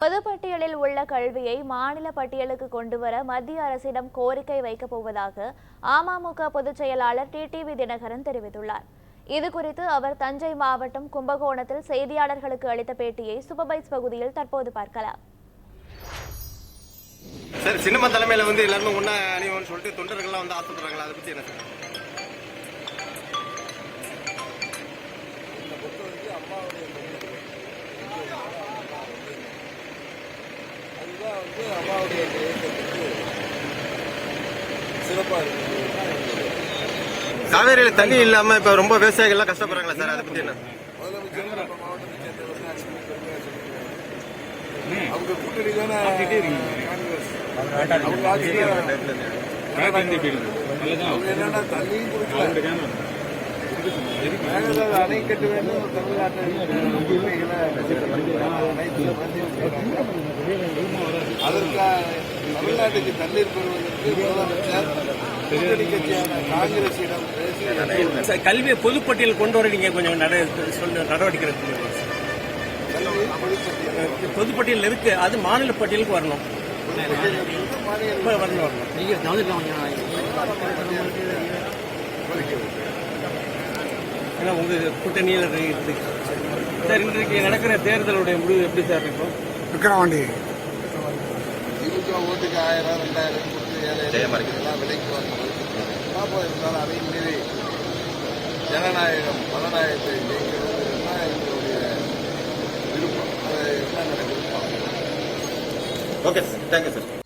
பொதுப்பட்டியலில் உள்ள கல்வியை மாநில பட்டியலுக்கு கொண்டுவர மத்திய அரசிடம் கோரிக்கை வைக்கப் போவதாக அமமுக பொதுச் செயலாளர் டிடிவி தினகரன் தெரிவித்துள்ளார். இதுகுறித்து அவர் தஞ்சை மாவட்டம் கும்பகோணத்தில் செய்தியாளர்களுக்கு அளித்த பேட்டியை சுபபைஸ் பகுதியில் தற்போது பார்க்கலாம். சார் சினிமா தலைமையில வந்து எல்லாருமே ஒண்ணா அணிவோம்னு சொல்லிட்டு தொண்டர்கள்லாம் வந்து ஆசைப்படுறாங்களா அதை பத்தி என்ன சார் வந்து அம்மாவுடைய இயக்கத்துக்கு சிறப்பாக இருக்குது காவேரியில தண்ணி இல்லாம இப்ப ரொம்ப விவசாயிகள்லாம் கஷ்டப்படுறாங்களா சார் அதை பத்தி என்ன? அவங்க கூட்டணி தானே காங்கிரஸ். அவங்க அவங்க என்னன்னா தண்ணியும் கொடுக்கல. அணை கட்ட வேண்டும் தமிழ்நாட்டில் தமிழ்நாட்டுக்கு தண்ணீர் பெறுவதற்கு முதலமைச்சர் கூட்டணி கட்சியான காங்கிரசிடம் பேசி சார், கல்வியை பொதுப்பட்டியல் கொண்டு வர நீங்க கொஞ்சம் நட சொல்ல நடவடிக்கை. கல்வி பொதுப்பட்டியல். இருக்கு. அது மாநில பட்டியலுக்கு வரணும். வரணும் வரணும். ஏன்னா உங்க கூட்டணியில் இருக்கு. சார் இன்றைக்கு நடக்கிற தேர்தலுடைய முடிவு எப்படி சார் இருக்கும் விக்கிரவாண்டி திமுக ஓட்டுக்கு ஆயிரம் ரெண்டாயிரம் கொடுத்து ஏழை எல்லாம் விலைக்கு வாங்க பாப்பா இருந்தாலும் அதையும் மீறி ஜனநாயகம் மனநாயகத்தை ஜெயிக்கிறது தான் எங்களுடைய விருப்பம். அது என்ன நடக்குது பார்ப்போம். Okay sir thank you sir